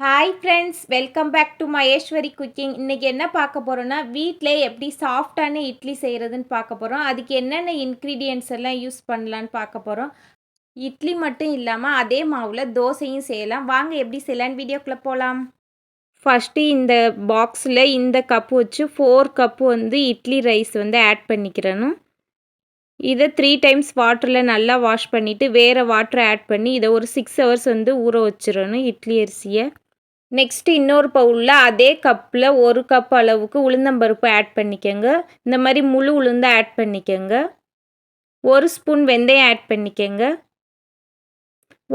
Hi friends welcome back to Maheswari cooking இன்றைக்கி என்ன பார்க்க போகிறோன்னா வீட்டிலே எப்படி சாஃப்டான இட்லி செய்கிறதுன்னு பார்க்க போகிறோம் அதுக்கு என்னென்ன இன்க்ரீடியன்ட்ஸ் எல்லாம் யூஸ் பண்ணலான்னு பார்க்க போகிறோம் இட்லி மட்டும் இல்லாமல் அதே மாவில் தோசையும் செய்யலாம். வாங்க எப்படி செய்யலான்னு வீடியோக்குள்ளே போகலாம் ஃபஸ்ட்டு இந்த பாக்ஸில் இந்த கப்பு வச்சு ஃபோர் கப்பு வந்து இட்லி ரைஸ் வந்து ஆட் பண்ணிக்கிறணும். இதை த்ரீ டைம்ஸ் வாட்டரில் நல்லா வாஷ் பண்ணிவிட்டு வேறு வாட்டரை ஆட் பண்ணி இதை ஒரு சிக்ஸ் ஹவர்ஸ் வந்து ஊற வச்சிடணும் இட்லி அரிசியை. நெக்ஸ்ட்டு இன்னொரு பவுலில் அதே கப்பில் ஒரு கப் அளவுக்கு உளுந்தம்பருப்பு ஆட் பண்ணிக்கோங்க. இந்த மாதிரி முழு உளுந்தை ஆட் பண்ணிக்கோங்க. ஒரு ஸ்பூன் வெந்தயம் ஆட் பண்ணிக்கோங்க.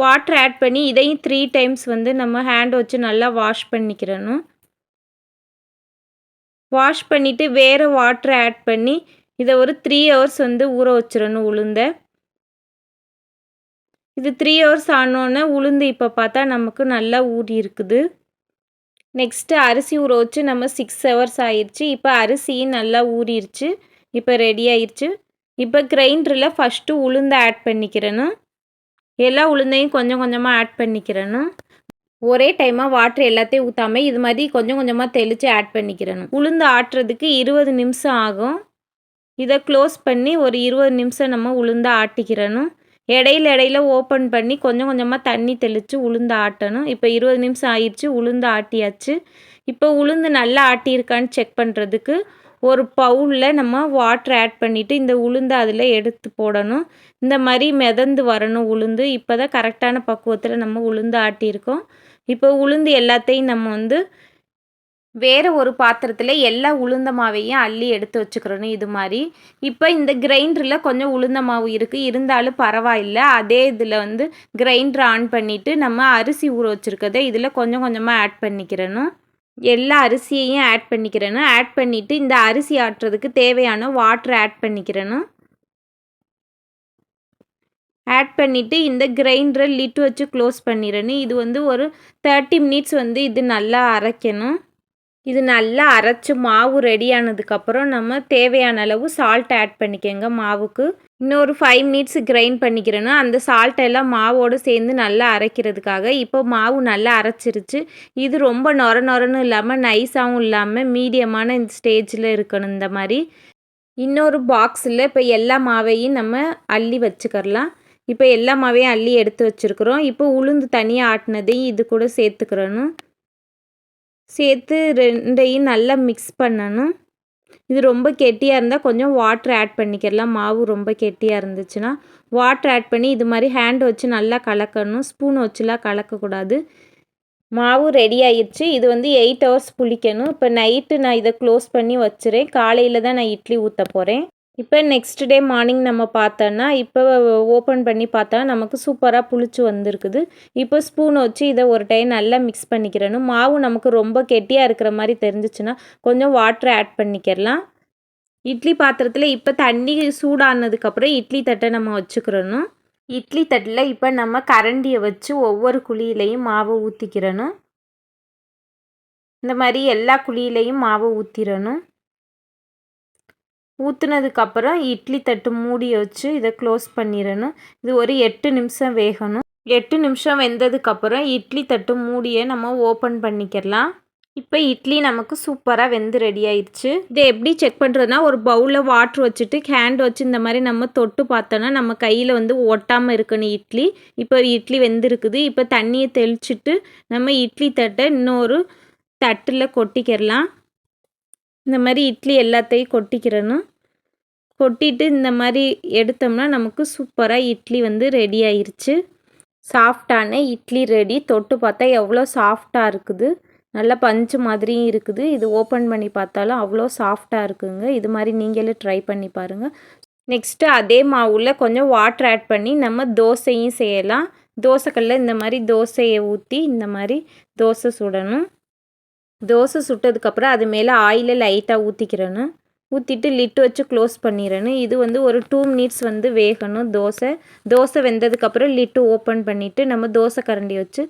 வாட்டர் ஆட் பண்ணி இதையும் த்ரீ டைம்ஸ் வந்து நம்ம ஹேண்ட் வச்சு நல்லா வாஷ் பண்ணிக்கிறணும். வாஷ் பண்ணிவிட்டு வேறு வாட்டரை ஆட் பண்ணி இதை ஒரு த்ரீ ஹவர்ஸ் வந்து ஊற வச்சிடணும் உளுந்த. இது த்ரீ ஹவர்ஸ் ஆனோடனே உளுந்து இப்போ பார்த்தா நமக்கு நல்லா ஊறி இருக்குது. நெக்ஸ்ட்டு அரிசி ஊற வச்சு நம்ம சிக்ஸ் ஹவர்ஸ் ஆயிடுச்சு இப்போ அரிசி நல்லா ஊறிடுச்சு இப்போ ரெடி ஆயிடுச்சு இப்போ கிரைண்டரில் ஃபஸ்ட்டு உளுந்தை ஆட் பண்ணிக்கிறணும். எல்லா உளுந்தையும் கொஞ்சம் கொஞ்சமாக ஆட் பண்ணிக்கிறணும். ஒரே டைமாக வாட்டர் எல்லாத்தையும் ஊற்றாமல் இது மாதிரி கொஞ்சம் கொஞ்சமாக தெளித்து ஆட் பண்ணிக்கிறணும். உளுந்து ஆட்டுறதுக்கு இருபது நிமிஷம் ஆகும். இதை க்ளோஸ் பண்ணி ஒரு இருபது நிமிஷம் நம்ம உளுந்து ஆட்டிக்கிறணும். இடையில இடையில ஓப்பன் பண்ணி கொஞ்சம் கொஞ்சமாக தண்ணி தெளித்து உளுந்து ஆட்டணும். இப்போ இருபது நிமிஷம் ஆயிடுச்சு உளுந்து ஆட்டியாச்சு. இப்போ உளுந்து நல்லா ஆட்டியிருக்கான்னு செக் பண்ணுறதுக்கு ஒரு பவுலில் நம்ம வாட்டர் ஆட் பண்ணிவிட்டு இந்த உளுந்து அதில் எடுத்து போடணும். இந்த மாதிரி மிதந்து வரணும் உளுந்து. இப்போ தான் கரெக்டான பக்குவத்தில் நம்ம உளுந்து ஆட்டியிருக்கோம். இப்போ உளுந்து எல்லாத்தையும் நம்ம வந்து வேறு ஒரு பாத்திரத்தில் எல்லா உளுந்த மாவையும் அள்ளி எடுத்து வச்சுக்கிறோன்னு இது மாதிரி. இப்போ இந்த கிரைண்டரில் கொஞ்சம் உளுந்த மாவு இருக்குது இருந்தாலும் பரவாயில்ல. அதே இதில் வந்து கிரைண்டர் ஆன் பண்ணிவிட்டு நம்ம அரிசி ஊற வச்சுருக்கதை இதில் கொஞ்சம் கொஞ்சமாக ஆட் பண்ணிக்கிறணும். எல்லா அரிசியையும் ஆட் பண்ணிக்கிறணும். ஆட் பண்ணிவிட்டு இந்த அரிசி ஆட்டுறதுக்கு தேவையான வாட்டர் ஆட் பண்ணிக்கிறணும். ஆட் பண்ணிவிட்டு இந்த கிரைண்டரை லிட்டு வச்சு க்ளோஸ் பண்ணிடணும் இது வந்து ஒரு தேர்ட்டி மினிட்ஸ் வந்து இது நல்லா அரைக்கணும். இது நல்லா அரைச்சி மாவு ரெடி ஆனதுக்கப்புறம் நம்ம தேவையான அளவு சால்ட் ஆட் பண்ணிக்கோங்க மாவுக்கு. இன்னொரு ஃபைவ் மினிட்ஸ் கிரைண்ட் பண்ணிக்கிறேன்னா அந்த சால்ட்டெல்லாம் மாவோடு சேர்ந்து நல்லா அரைக்கிறதுக்காக இப்போ மாவு நல்லா அரைச்சிருச்சு. இது ரொம்ப நொர நொரன்னு இல்லாமல் நைஸாகவும் இல்லாமல் மீடியமான இந்த ஸ்டேஜில் இருக்கணும் இந்த மாதிரி. இன்னொரு பாக்ஸில் இப்போ எல்லா மாவையும் நம்ம அள்ளி வச்சுக்கிறலாம். இப்போ எல்லா மாவையும் அள்ளி எடுத்து வச்சுருக்குறோம். இப்போ உளுந்து தனியாக ஆட்டினதையும் இது கூட சேர்த்துக்கிறணும். சேர்த்து ரெண்டையும் நல்லா மிக்ஸ் பண்ணணும். இது ரொம்ப கெட்டியாக இருந்தால் கொஞ்சம் வாட்ரு ஆட் பண்ணிக்கிறலாம் மாவு ரொம்ப கெட்டியாக இருந்துச்சுன்னா வாட்ரு ஆட் பண்ணி இது மாதிரி ஹேண்ட் வச்சு நல்லா கலக்கணும். ஸ்பூன் வச்சுலாம் கலக்கக்கூடாது. மாவு ரெடி ஆயிடுச்சு இது வந்து எயிட் ஹவர்ஸ் புளிக்கணும். இப்போ நைட்டு நான் இதை க்ளோஸ் பண்ணி வச்சுறேன். காலையில் தான் நான் இட்லி ஊற்ற போகிறேன் இப்போ நெக்ஸ்ட் டே மார்னிங் நம்ம பார்த்தோன்னா இப்போ ஓப்பன் பண்ணி பார்த்தா நமக்கு சூப்பராக புளிச்சு வந்திருக்குது. இப்போ ஸ்பூன் வச்சு இதை ஒரு டைம் நல்லா மிக்ஸ் பண்ணிக்கிறணும். மாவு நமக்கு ரொம்ப கெட்டியாக இருக்கிற மாதிரி தெரிஞ்சிச்சுன்னா கொஞ்சம் வாட்டர் ஆட் பண்ணிக்கிறலாம் இட்லி பாத்திரத்தில் இப்போ தண்ணி சூடானதுக்கப்புறம் இட்லி தட்டை நம்ம வச்சுக்கிறணும். இட்லி தட்டில் இப்போ நம்ம கரண்டியை வச்சு ஒவ்வொரு குழியிலையும் மாவை ஊற்றிக்கிறணும் இந்த மாதிரி எல்லா குழியிலையும் மாவு ஊற்றிடணும் ஊற்றுனதுக்கப்புறம் இட்லி தட்டு மூடி வச்சு இதை க்ளோஸ் பண்ணிடணும். இது ஒரு எட்டு நிமிஷம் வேகணும். எட்டு நிமிஷம் வெந்ததுக்கப்புறம் இட்லி தட்டு மூடியை நம்ம ஓப்பன் பண்ணிக்கலாம் இப்போ இட்லி நமக்கு சூப்பராக வெந்து ரெடி ஆயிடுச்சு இதை எப்படி செக் பண்ணுறதுனா ஒரு பவுலில் வாட்ரு வச்சுட்டு ஹேண்ட் வச்சு இந்த மாதிரி நம்ம தொட்டு பார்த்தோன்னா நம்ம கையில் வந்து ஒட்டாமல் இருக்கணும் இட்லி. இப்போ இட்லி வெந்திருக்குது. இப்போ தண்ணியை தெளிச்சுட்டு நம்ம இட்லி தட்டை இன்னொரு தட்டில் கொட்டிக்கிறலாம் இந்த மாதிரி இட்லி எல்லாத்தையும் கொட்டிக்கிறணும் கொட்டிட்டு இந்த மாதிரி எடுத்தோம்னா நமக்கு சூப்பராக இட்லி வந்து ரெடி ஆயிடுச்சு சாஃப்டான இட்லி ரெடி தொட்டு பார்த்தா எவ்வளோ சாஃப்டாக இருக்குது. நல்லா பஞ்சு மாதிரியும் இருக்குது. இது ஓப்பன் பண்ணி பார்த்தாலும் அவ்வளோ சாஃப்டாக இருக்குங்க. இது மாதிரி நீங்களே ட்ரை பண்ணி பாருங்கள் நெக்ஸ்ட்டு அதே மாவில் கொஞ்சம் வாட்டர் ஆட் பண்ணி நம்ம தோசையும் செய்யலாம். தோசைக்கல்ல இந்த மாதிரி தோசையை ஊற்றி இந்த மாதிரி தோசை சுடணும். தோசை சுட்டதுக்கப்புறம் அது மேலே ஆயிலை லைட்டாக ஊற்றிக்கிறணும் ஊற்றிட்டு லிட்டு வச்சு க்ளோஸ் பண்ணிடணும் இது வந்து ஒரு டூ மினிட்ஸ் வந்து வேகணும் தோசை. தோசை வெந்ததுக்கப்புறம் லிட்டு ஓப்பன் பண்ணிவிட்டு நம்ம தோசை கரண்டி வச்சு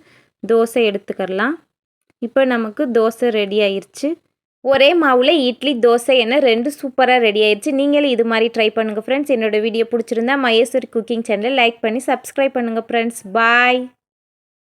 தோசை எடுத்துக்கரலாம் இப்போ நமக்கு தோசை ரெடி ஆயிடுச்சு ஒரே மாவில் இட்லி தோசை என ரெண்டு சூப்பராக ரெடி ஆயிடுச்சு நீங்களும் இது மாதிரி ட்ரை பண்ணுங்கள் ஃப்ரெண்ட்ஸ் என்னோடய வீடியோ பிடிச்சிருந்தா மகேஸ்வரி குக்கிங் சேனலை லைக் பண்ணி சப்ஸ்கிரைப் பண்ணுங்கள் ஃப்ரெண்ட்ஸ் பாய்